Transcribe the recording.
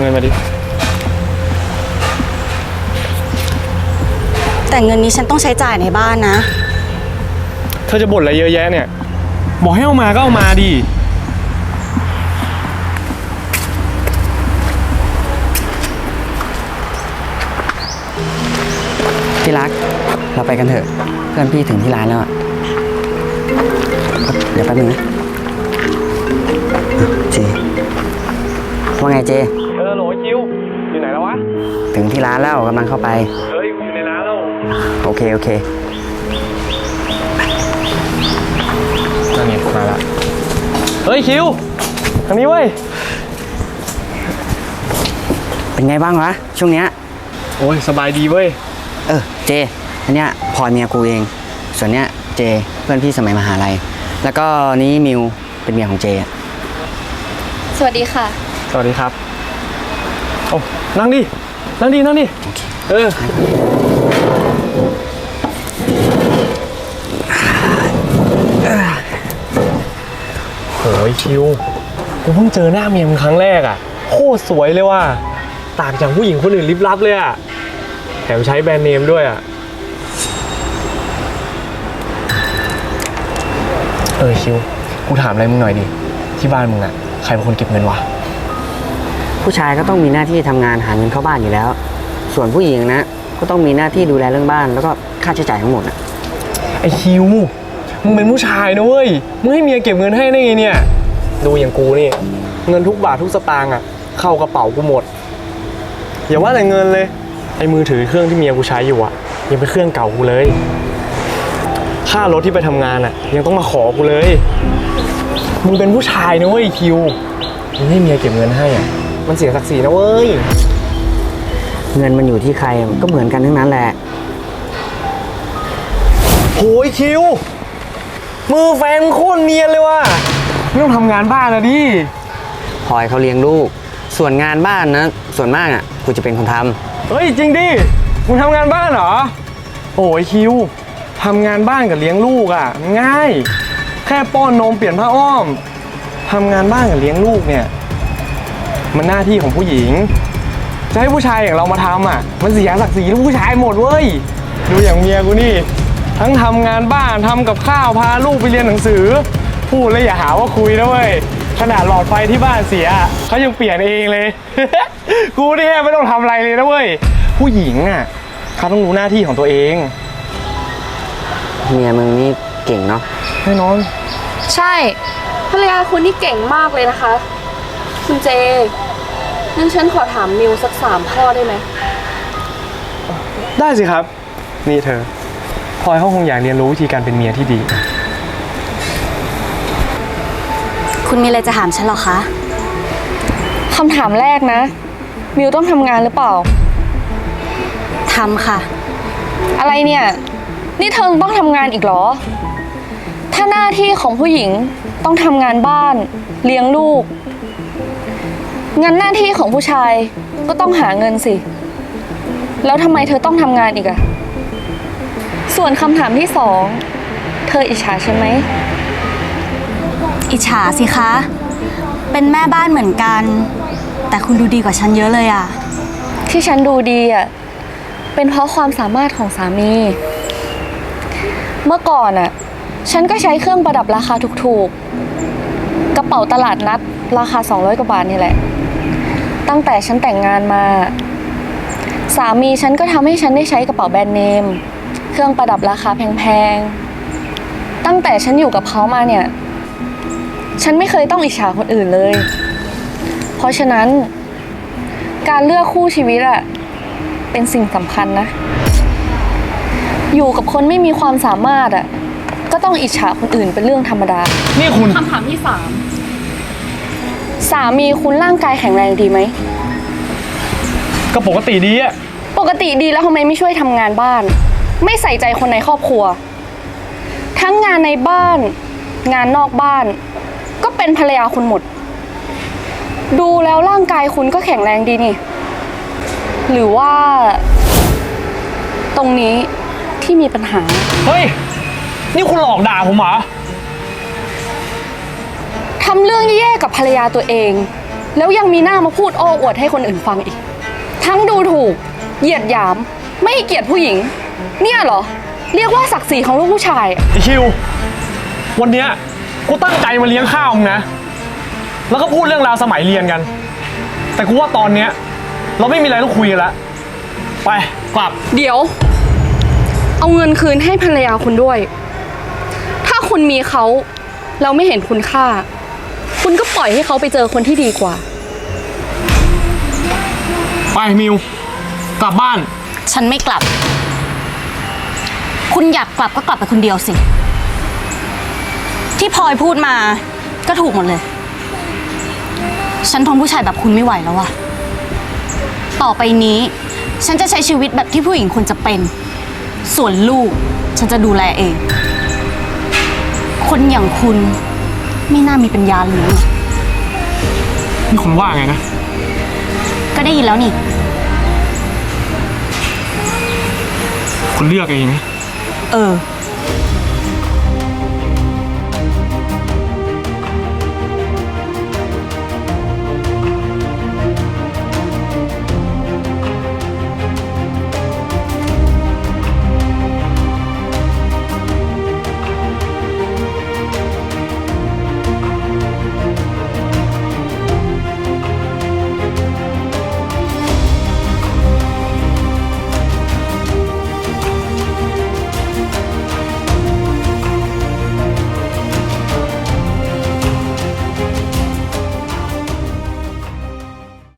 เงินมาดิ แต่เงินนี้ฉันต้องใช้จ่ายในบ้านนะ เธอจะบ่นอะไรเยอะแยะเนี่ย บอกให้เอามาก็เอามาดิ ที่รัก เราไปกันเถอะ เพื่อนพี่ถึงที่ร้านแล้วอะเดี๋ยวแป๊บนึงนะอะเจว่าไงเจเออโหลคิว อยู่ไหนแล้ววะ ถึงที่ร้านแล้วกำลังเข้าไป เฮ้ยอยู่ในร้านแล้ว โอเค โอเคนั่นไงมาละ เฮ้ยคิว ทางนี้เว้ย เป็นไงบ้างวะ ช่วงเนี้ย โอ้ยสบายดีเว้ย เออ เจ อันเนี้ยพลอยเมียกูเอง ส่วนเนี้ยเจ เพื่อนพี่สมัยมหาลัย แล้วก็นี้มิวเป็นเมียของเจอะ สวัสดีค่ะ สวัสดีครับ โอ้นั่งดิ นั่งดิ นั่งดิ เออ โหยคิว กูเพิ่งเจอหน้าเมียมึงครั้งแรกอะ โคตรสวยเลยว่ะ ต่างจากผู้หญิงคนอื่นลิบลับเลยอะ แถมใช้แบรนด์เนมด้วยอะ เออคิว กูถามอะไรมึงหน่อยดิ ที่บ้านมึงอะ ใครเป็นคนเก็บเงินวะ ผู้ชายก็ต้องมีหน้าที่ทำงานหาเงินเข้าบ้านอยู่แล้ว ส่วนผู้หญิงนะ ก็ต้องมีหน้าที่ดูแลเรื่องบ้าน แล้วก็ค่าใช้จ่ายทั้งหมดอะไอคิว มึงเป็นผู้ชายนะเว้ย มึงให้เมียเก็บเงินให้ได้ไงเนี่ย ดูอย่างกูนี่ เงินทุกบาททุกสตางค์อะเข้ากระเป๋ากูหมด อย่าว่าแต่เงินเลย ไอมือถือเครื่องที่เมียกูใช้อยู่อะยังเป็นเครื่องเก่ากูเลย ค่ารถที่ไปทำงานอะยังต้องมาขอกูเลย มึงเป็นผู้ชายนะเว้ยคิว มึงให้เมียเก็บเงินให้อะ มันเสียศักดิ์ศรีนะเว้ย เงินมันอยู่ที่ใครมันก็เหมือนกันทั้งนั้นแหละ โหยคิว มือแฟนโคตรเนียนเลยว่ะไม่ต้องทำงานบ้านนะดิ พลอยเขาเลี้ยงลูก ส่วนงานบ้านนะ ส่วนมากอะกูจะเป็นคนทำเฮ้ย จริงดิมึงทำงานบ้านเหรอ โอ้ยคิวทำงานบ้านกับเลี้ยงลูกอะ ง่าย แค่ป้อนนมเปลี่ยนผ้าอ้อมทำงานบ้านกับเลี้ยงลูกเนี่ย มันหน้าที่ของผู้หญิง จะให้ผู้ชายอย่างเรามาทำอะ มันเสียศักดิ์ศรีลูกผู้ชายหมดเว้ย ดูอย่างเมียกูนี่ ทั้งทำงานบ้านทำกับข้าวพาลูกไปเรียนหนังสือ พูดแล้วอย่าหาว่าคุยนะเว้ย ขนาดหลอดไฟที่บ้านเสียเขายังเปลี่ยนเองเลย กูนี่แค่ไม่ต้องทำอะไรเลยนะเว้ย ผู้หญิงอะเขาต้องรู้หน้าที่ของตัวเอง เมียมึงนี่เก่งเนาะแน่นอน ใช่ภรรยาคุณนี่เก่งมากเลยนะคะ คุณเจงั้นฉันขอถามมิวสักสามข้อได้ไหม ได้สิครับ นี่เธอพลอยเขาคงอยากเรียนรู้วิธีการเป็นเมียที่ดี คุณมีอะไรจะถามฉันเหรอคะ คำถามแรกนะ มิวต้องทำงานหรือเปล่า ทำค่ะ อะไรเนี่ย นี่เธอต้องทำงานอีกเหรอ ถ้าหน้าที่ของผู้หญิงต้องทำงานบ้าน เลี้ยงลูก งั้นหน้าที่ของผู้ชายก็ต้องหาเงินสิ แล้วทำไมเธอต้องทำงานอีกอะส่วนคำถามที่สอง เธออิจฉาฉันไหม อิจฉาสิคะ เป็นแม่บ้านเหมือนกัน แต่คุณดูดีกว่าฉันเยอะเลยอะที่ฉันดูดีอะเป็นเพราะความสามารถของสามี เมื่อก่อนอะฉันก็ใช้เครื่องประดับราคาถูกๆ กระเป๋าตลาดนัด ราคา 200 กว่าบาทนี่แหละ ตั้งแต่ฉันแต่งงานมา สามีฉันก็ทำให้ฉันได้ใช้กระเป๋าแบรนด์เนม เครื่องประดับราคาแพงๆ ตั้งแต่ฉันอยู่กับเขามาเนี่ย ฉันไม่เคยต้องอิจฉาคนอื่นเลย เพราะฉะนั้น การเลือกคู่ชีวิตอะเป็นสิ่งสำคัญนะ อยู่กับคนไม่มีความสามารถอะ ต้องอิจฉาคนอื่นเป็นเรื่องธรรมดา นี่คุณคำถามที่สามสามีคุณร่างกายแข็งแรงดีไหม ก็ปกติดีอะปกติดีแล้วทำไมไม่ช่วยทำงานบ้าน ไม่ใส่ใจคนในครอบครัว ทั้งงานในบ้าน งานนอกบ้าน ก็เป็นภรรยาคุณหมด ดูแล้วร่างกายคุณก็แข็งแรงดีนี่ หรือว่า ตรงนี้ที่มีปัญหา เฮ้ย นี่คุณหลอกด่าผมเหรอ ทำเรื่องแย่ๆกับภรรยาตัวเอง แล้วยังมีหน้ามาพูดโอ้อวดให้คนอื่นฟังอีก ทั้งดูถูก เหยียดหยาม ไม่ให้เกียรติผู้หญิง เนี่ยเหรอ เรียกว่าศักดิ์ศรีของลูกผู้ชาย ไอคิว วันเนี้ยกูตั้งใจมาเลี้ยงข้าวมึงนะ แล้วก็พูดเรื่องราวสมัยเรียนกัน แต่กูว่าตอนเนี้ย เราไม่มีอะไรต้องคุยกันแล้วไปกลับ เดี๋ยว เอาเงินคืนให้ภรรยาคุณด้วยถ้า คุณมีเขาเราไม่เห็นคุณค่า คุณก็ปล่อยให้เขาไปเจอคนที่ดีกว่า ไปมิว กลับบ้าน ฉันไม่กลับ คุณอยากกลับก็กลับไปคนเดียวสิ ที่พลอยพูดมาก็ถูกหมดเลย ฉันทนผู้ชายแบบคุณไม่ไหวแล้วอะต่อไปนี้ ฉันจะใช้ชีวิตแบบที่ผู้หญิงควรจะเป็น ส่วนลูก ฉันจะดูแลเอง คนอย่างคุณไม่น่ามีปัญญาเลี้ยงหรอกนี่คุณว่าไงนะ ก็ได้ยินแล้วนี่ คุณเลือกเองนะ เออเ